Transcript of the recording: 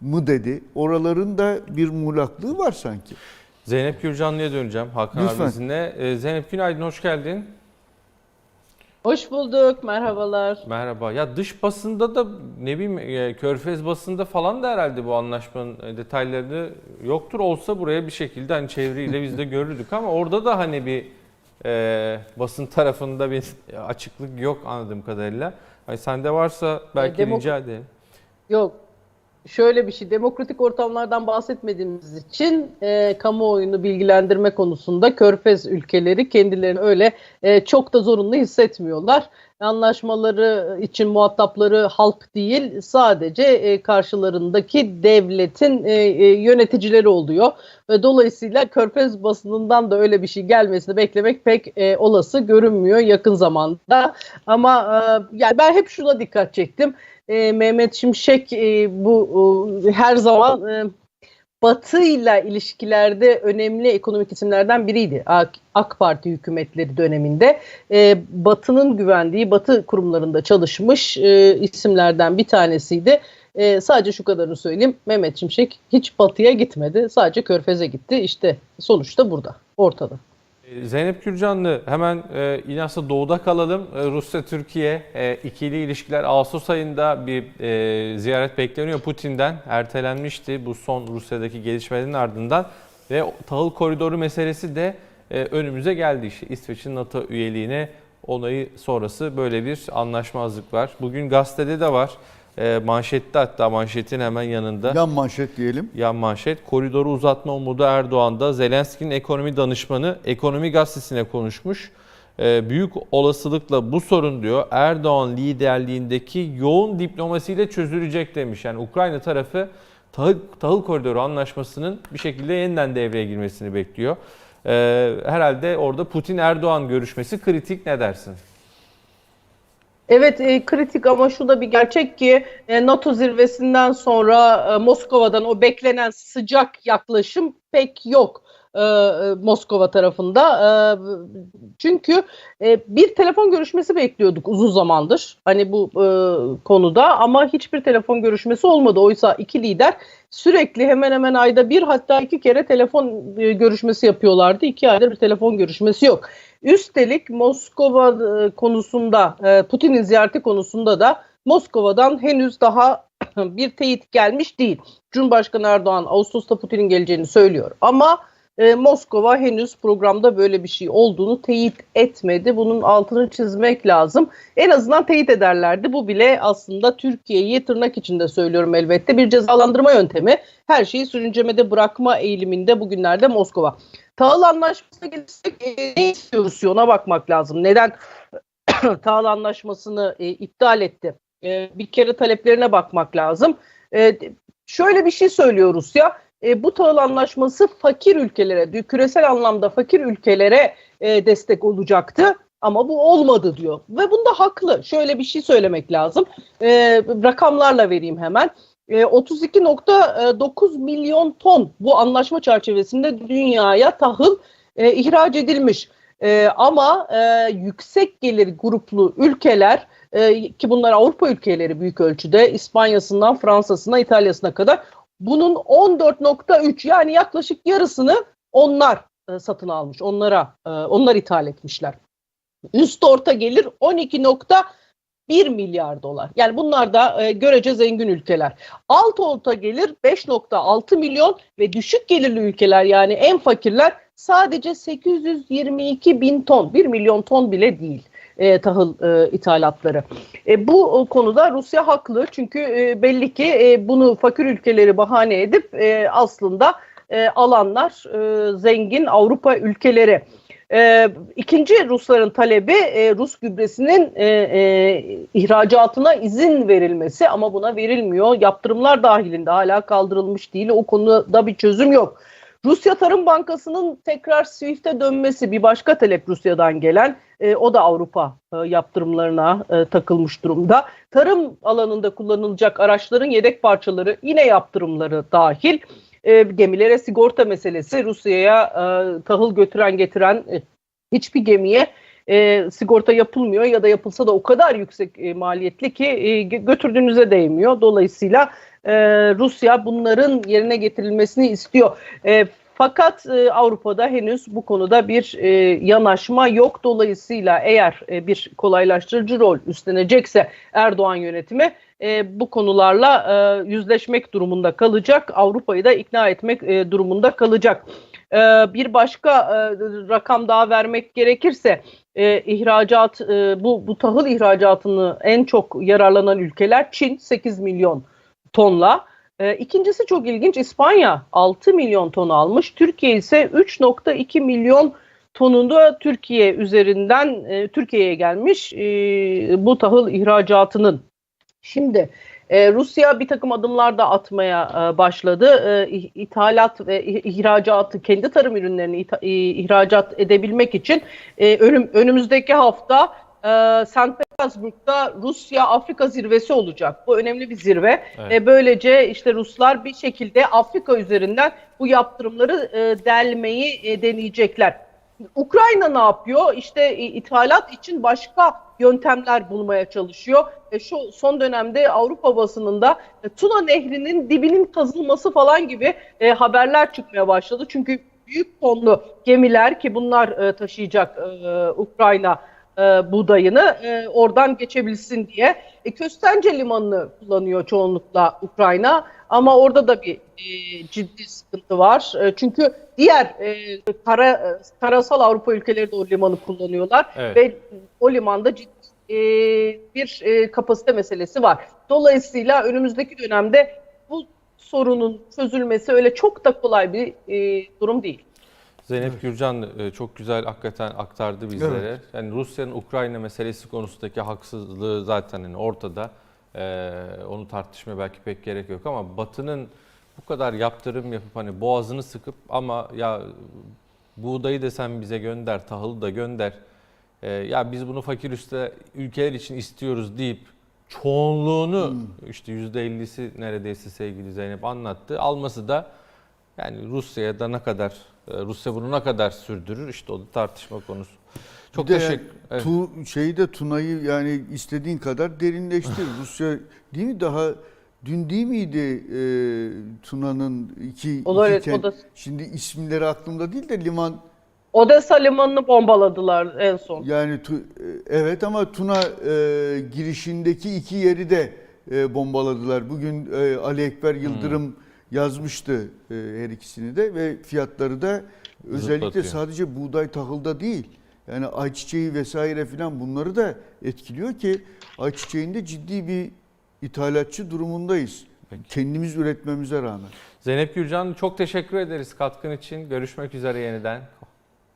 mı dedi. Oraların da bir muğlaklığı var sanki. Zeynep Gürcanlı'ya döneceğim Hakan Lütfen. abi sizinle. Ee, Zeynep günaydın, hoş geldin. Hoş bulduk, merhabalar. Merhaba. Ya dış basında da ne bileyim e, Körfez basında falan da herhalde bu anlaşmanın detayları yoktur. Olsa buraya bir şekilde hani çeviriyle biz de görürdük ama orada da hani bir e, basın tarafında bir açıklık yok anladığım kadarıyla. Hani sende varsa belki demok- rica edelim. Yok, şöyle bir şey, demokratik ortamlardan bahsetmediğimiz için e, kamuoyunu bilgilendirme konusunda Körfez ülkeleri kendilerini öyle e, çok da zorunlu hissetmiyorlar. Anlaşmaları için muhatapları halk değil, sadece e, karşılarındaki devletin e, e, yöneticileri oluyor. Ve dolayısıyla Körfez basınından da öyle bir şey gelmesini beklemek pek e, olası görünmüyor yakın zamanda. Ama e, yani ben hep şuna dikkat çektim. E, Mehmet Şimşek e, bu e, her zaman e, Batı'yla ilişkilerde önemli ekonomik isimlerden biriydi. AK, AK Parti hükümetleri döneminde e, Batı'nın güvendiği Batı kurumlarında çalışmış e, isimlerden bir tanesiydi. E, sadece şu kadarını söyleyeyim. Mehmet Şimşek hiç Batı'ya gitmedi. Sadece Körfez'e gitti. İşte sonuçta burada, ortada. E, Zeynep Gürcanlı hemen e, İlyas'a doğuda kalalım. E, Rusya-Türkiye e, ikili ilişkiler Ağustos ayında bir e, ziyaret bekleniyor Putin'den. Ertelenmişti bu son Rusya'daki gelişmelerin ardından. Ve tahıl koridoru meselesi de e, önümüze geldi işte. İsveç'in NATO üyeliğine onayı sonrası böyle bir anlaşmazlık var. Bugün gazetede de var. E, manşette hatta manşetin hemen yanında. Yan manşet diyelim. Yan manşet koridoru uzatma umudu Erdoğan'da Zelenski'nin ekonomi danışmanı ekonomi gazetesine konuşmuş. Ee, büyük olasılıkla bu sorun diyor Erdoğan liderliğindeki yoğun diplomasiyle çözülecek demiş. Yani Ukrayna tarafı tahıl, tahıl koridoru anlaşmasının bir şekilde yeniden devreye girmesini bekliyor. Ee, herhalde orada Putin-Erdoğan görüşmesi kritik ne dersin? Evet e, kritik ama şu da bir gerçek ki e, NATO zirvesinden sonra e, Moskova'dan o beklenen sıcak yaklaşım pek yok e, e, Moskova tarafında. E, çünkü e, bir telefon görüşmesi bekliyorduk uzun zamandır hani bu e, konuda ama hiçbir telefon görüşmesi olmadı. Oysa iki lider sürekli hemen hemen ayda bir hatta iki kere telefon e, görüşmesi yapıyorlardı. İki ayda bir telefon görüşmesi yok. Üstelik Moskova e, konusunda, e, Putin'in ziyareti konusunda da Moskova'dan henüz daha bir teyit gelmiş değil. Cumhurbaşkanı Erdoğan Ağustos'ta Putin'in geleceğini söylüyor ama e, Moskova henüz programda böyle bir şey olduğunu teyit etmedi. Bunun altını çizmek lazım. En azından teyit ederlerdi. Bu bile aslında Türkiye'yi tırnak içinde söylüyorum elbette bir cezalandırma yöntemi. Her şeyi sürüncemede bırakma eğiliminde bugünlerde Moskova. Tahıl anlaşmasına gelirsek e, ne istiyoruz ona bakmak lazım. Neden tahıl anlaşmasını e, iptal etti? E, bir kere taleplerine bakmak lazım. E, şöyle bir şey söylüyor Rusya. E, bu tahıl anlaşması fakir ülkelere, küresel anlamda fakir ülkelere e, destek olacaktı. Ama bu olmadı diyor. Ve bunda haklı. Şöyle bir şey söylemek lazım. E, rakamlarla vereyim hemen. E, 32.9 milyon ton bu anlaşma çerçevesinde dünyaya tahıl e, ihraç edilmiş. E, ama e, yüksek gelir gruplu ülkeler e, ki bunlar Avrupa ülkeleri büyük ölçüde İspanya'sından Fransa'sına İtalya'sına kadar bunun 14.3 yani yaklaşık yarısını onlar e, satın almış. Onlara e, onlar ithal etmişler. Üst orta gelir 12.1 milyar dolar. Yani bunlar da e, görece zengin ülkeler. Alt orta gelir 5.6 milyon ve düşük gelirli ülkeler yani en fakirler sadece 822 bin ton. 1 milyon ton bile değil e, tahıl e, ithalatları. E, bu konuda Rusya haklı çünkü e, belli ki e, bunu fakir ülkeleri bahane edip e, aslında e, alanlar e, zengin Avrupa ülkeleri. E, ikinci Rusların talebi e, Rus gübresinin e, e, ihracatına izin verilmesi ama buna verilmiyor. Yaptırımlar dahilinde hala kaldırılmış değil. O konuda bir çözüm yok. Rusya Tarım Bankası'nın tekrar SWIFT'e dönmesi bir başka talep Rusya'dan gelen. E, o da Avrupa e, yaptırımlarına e, takılmış durumda. Tarım alanında kullanılacak araçların yedek parçaları yine yaptırımları dahil. E, gemilere sigorta meselesi Rusya'ya e, tahıl götüren getiren e, hiçbir gemiye e, sigorta yapılmıyor ya da yapılsa da o kadar yüksek e, maliyetli ki e, götürdüğünüze değmiyor. Dolayısıyla e, Rusya bunların yerine getirilmesini istiyor. E, fakat e, Avrupa'da henüz bu konuda bir e, yanaşma yok. Dolayısıyla eğer e, bir kolaylaştırıcı rol üstlenecekse Erdoğan yönetimi e, bu konularla e, yüzleşmek durumunda kalacak. Avrupa'yı da ikna etmek e, durumunda kalacak. E, bir başka e, rakam daha vermek gerekirse e, ihracat e, bu bu tahıl ihracatını en çok yararlanan ülkeler Çin 8 milyon tonla. E, ikincisi çok ilginç İspanya 6 milyon ton almış. Türkiye ise 3.2 milyon tonunda Türkiye üzerinden e, Türkiye'ye gelmiş e, bu tahıl ihracatının. Şimdi e, Rusya bir takım adımlar da atmaya başladı. E, ithalat ve ih- ihracatı, kendi tarım ürünlerini ihracat edebilmek için önüm, önümüzdeki hafta e, St. Petersburg'da Rusya-Afrika zirvesi olacak. Bu önemli bir zirve. Evet. E, böylece işte Ruslar bir şekilde Afrika üzerinden bu yaptırımları e, delmeyi e, deneyecekler. Ukrayna ne yapıyor? İşte e, ithalat için başka yöntemler bulmaya çalışıyor. E, şu son dönemde Avrupa basınında e, Tuna Nehri'nin dibinin kazılması falan gibi e, haberler çıkmaya başladı. Çünkü büyük tonlu gemiler ki bunlar e, taşıyacak e, Ukrayna e, buğdayını e, oradan geçebilsin diye. E, Köstence limanını kullanıyor çoğunlukla Ukrayna ama orada da bir e, ciddi sıkıntı var. E, çünkü diğer e, kara, e, karasal Avrupa ülkeleri de o limanı kullanıyorlar Evet. ve o limanda ciddi e, bir e, kapasite meselesi var. Dolayısıyla önümüzdeki dönemde bu sorunun çözülmesi öyle çok da kolay bir e, durum değil. Zeynep Gürcan e, çok güzel hakikaten aktardı bizlere. Yani Rusya'nın Ukrayna meselesi konusundaki haksızlığı zaten hani ortada. Ee, onu tartışmaya belki pek gerek yok ama Batı'nın bu kadar yaptırım yapıp hani boğazını sıkıp ama ya buğdayı da sen bize gönder, tahılı da gönder. Ee, ya biz bunu fakir üste ülkeler için istiyoruz deyip çoğunluğunu işte %50'si neredeyse sevgili Zeynep anlattı. Alması da yani Rusya'ya da ne kadar Rusya bunu ne kadar sürdürür işte o da tartışma konusu. Çok de teşekkür. Evet. Tu, şeyi de Tuna'yı yani istediğin kadar derinleştir. Rusya değil mi daha dün değil miydi e, Tuna'nın iki, O da iki evet, o kent- da- şimdi isimleri aklımda değil de liman Odessa limanını bombaladılar en son. yani tu, e, evet ama Tuna e, girişindeki iki yeri de e, bombaladılar. Bugün e, Ali Ekber Yıldırım yazmıştı e, her ikisini de ve fiyatları da özellikle Zıplatıyor. sadece buğday tahılda değil. Yani ayçiçeği vesaire filan bunları da etkiliyor ki ayçiçeğinde ciddi bir ithalatçı durumundayız. Kendimiz üretmemize rağmen. Zeynep Gürcan çok teşekkür ederiz katkın için. Görüşmek üzere yeniden.